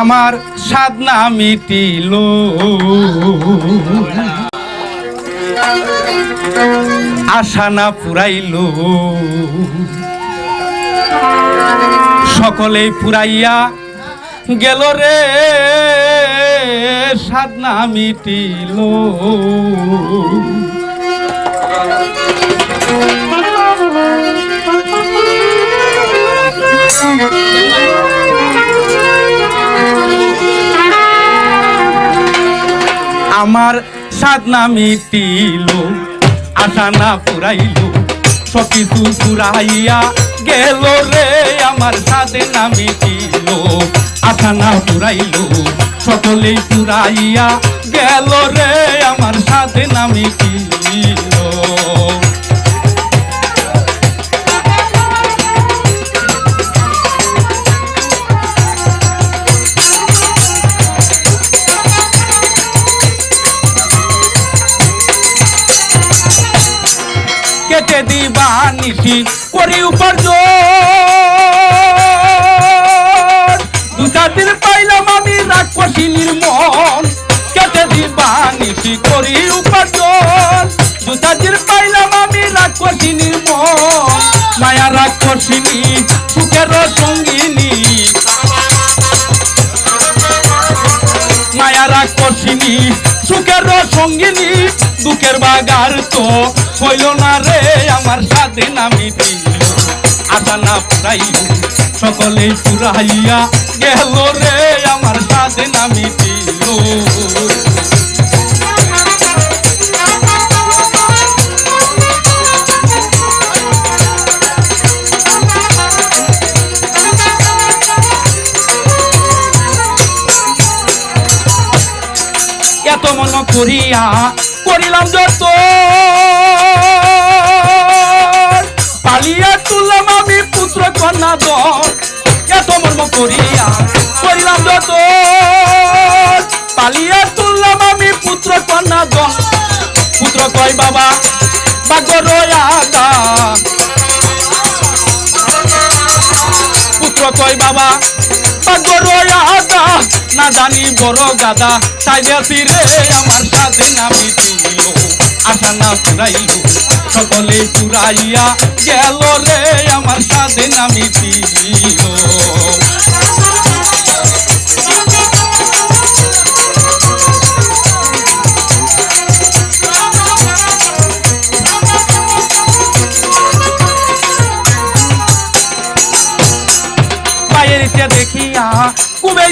আমার সাধনা মিটিল। আশা না পুরাইল। সকলেই পুরাইয়া গেল রে সাধনা মিটিল। আমার সাধনা মিটিল, আশা না পুরাইল সকিছু পুরাইয়া গেল রে আমার নামি মিটিল, আশা না পুরাইল, সকলেই পুরাইয়া গেল রে আমার নামি মিটিল। দিবা নিশি করি উপার্জন দু চার দিন পাইলাম আমি রাক্ষসিনীর মন, কেটে দিবা নিশি করি উপার্জন দু চার দিন পাইলাম আমি রাক্ষসিনীর মন, মায়া রাক্ষসিনী, সুখের সঙ্গিনী। মায়া রাক্ষসিনী সুখের সঙ্গিনী দুঃখের বাগার তো হইল না রে আমার সাথে নামি দিল। আশা না পুরাই সকলে পুরাইয়া গেল রে আমার সাথে নামি করিয়া করিলাম যত পালিয়া তুললাম আমি পুত্র কন্যা দল এত মর্ম করিয়া করিলাম যত পালিয়া তুললাম আমি পুত্র কন্যা দল পুত্র কয় বাবা বাগ্য রয়াদা পুত্র কয় বাবা জানি বড় গাদা তাই বেশি রে আমার সাথে নামি দিল আশা না পুরাইল সকলে পুরাইয়া গেল রে আমার সাথে নামি ইচ্ছে দেখিয়া খুবই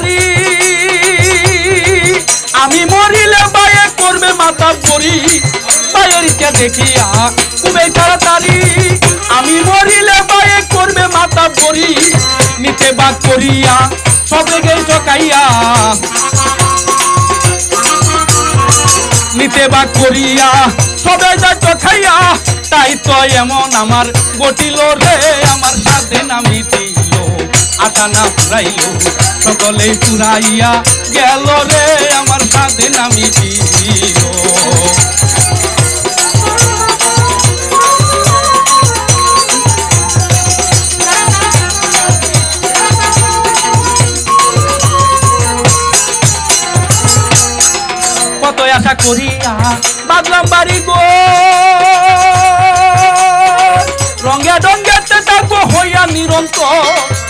তাড়াতাড়ি আমি মরিলে বায়ে করবে মাথা ইচ্ছে দেখিয়া খুবই তাড়াতাড়ি। আমি মরিলে বায়ে করবে মাথা নিতে বাদ করিয়া সবে গেই চকাইয়া নিতে বা করিয়া সবাই যা চখাইয়া তাই তো এমন আমার গটিল রে, আমার সাথে নামি দিল আশা না পুরাইল সকলে পুরাইয়া গেল রে আমার সাথে নামি দিল কত আশা করিয়া বাদলাম বাড়ি গো। রঙে রঙে থাকব হইয়া নিরন্তর।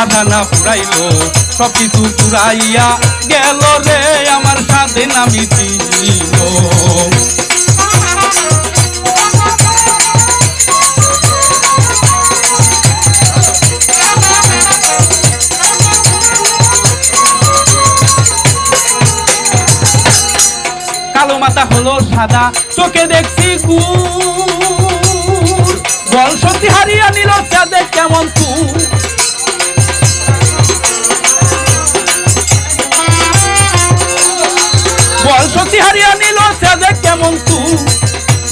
আধা না পুরাইল সব কিছু পুরাইয়া গেল রে আমার সাথে দিল কালো মাথা হলো সাদা, চোখে দেখছি গুড়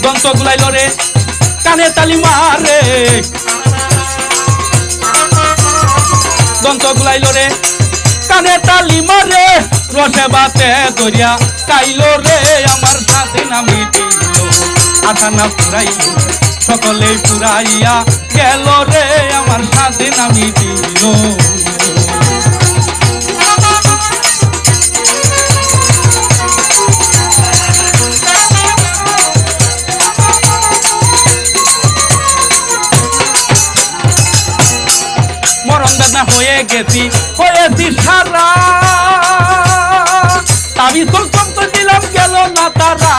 দন্ত গুলাইল রে কানে তালি মারে। দন্ত গুলাইল রে কানে তালি মারে। রসে বাতে দরিয়া কাইল রে, আমার সাথে নামি আশা না পুরাইল সকলেই পুরাইয়া গেল রে, আমার সাথে নামি দিল গেছি হয়েছি সারা। তাবিজ কত দিলাম, গেল না তারা।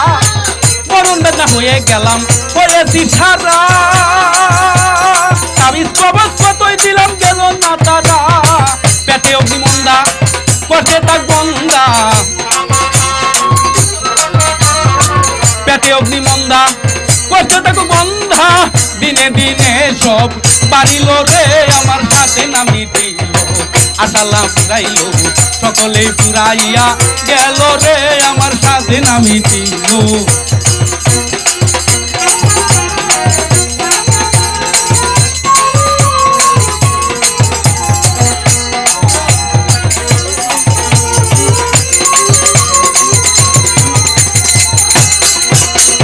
মরণ বেদনা হয়ে গেলাম হয়েছি সারা। তাবিজ কবচ কতই দিলাম, গেল না তারা। পেটে অগ্নিমন্দা কষে তাক বন্দা পেটে অগ্নিমন্দা কষ্টে থাকো বন্ধা। দিনে দিনে সব বাড়িল রে, আমার সাথে নামি দিল। আশালা পুরাইল সকলেই পুরাইয়া গেল রে আমার দিল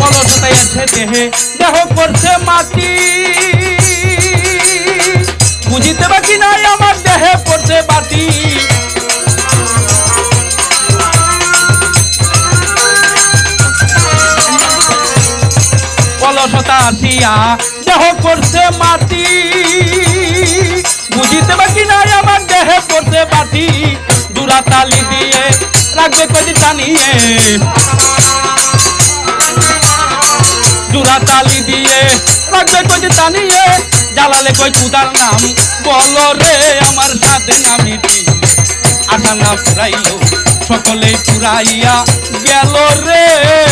অলসতা এসে দেহে, দেহ করছে মাটি। বুঝিতে বাকি নাই আমার দেহে পড়ছে বাটি অলসতা আসিয়া দেহ করছে মাটি। বুঝিতে বাকি নাই আমার দেহে পড়ছে বাটি দুরা তালি দিয়ে রাখবে কদি টানিয়ে। জোড়া তালি দিয়ে রাখবে কই টানিয়ে জ্বালালে কই কুদার নাম? বলো রে আমার সাথে নামি দিল আশা না ফুরাইল সকলে পুরাইয়া গেল রে।